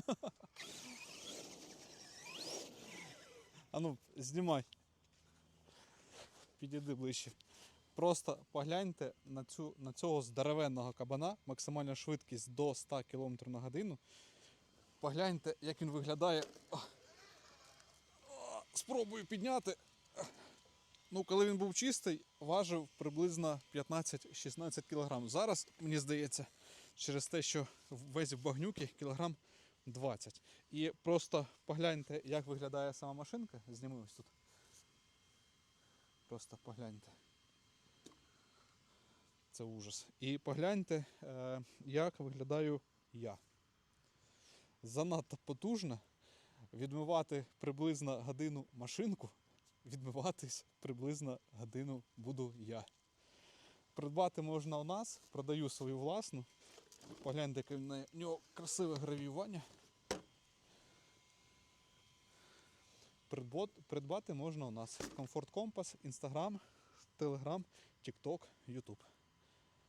А ну, знімай. Підійди ближче. Просто погляньте на, цю, на цього здоровенного кабана, максимальна швидкість до 100 км на годину. Погляньте, як він виглядає. Спробую підняти. Ну, коли він був чистий, важив приблизно 15-16 кг. Зараз, мені здається, через те, що весь в багнюки кілограм 20. І просто погляньте, як виглядає сама машинка. Зніми ось тут. Просто погляньте. Це ужас. І погляньте, е, як виглядаю я. Занадто потужно. Відмивати приблизно годину машинку, відмиватись приблизно годину буду я. Придбати можна у нас, продаю свою власну. Погляньте, яке в нього красиве гравіювання. Придбати можна у нас. Комфорт Компас, Інстаграм, Телеграм, Тікток, Ютуб.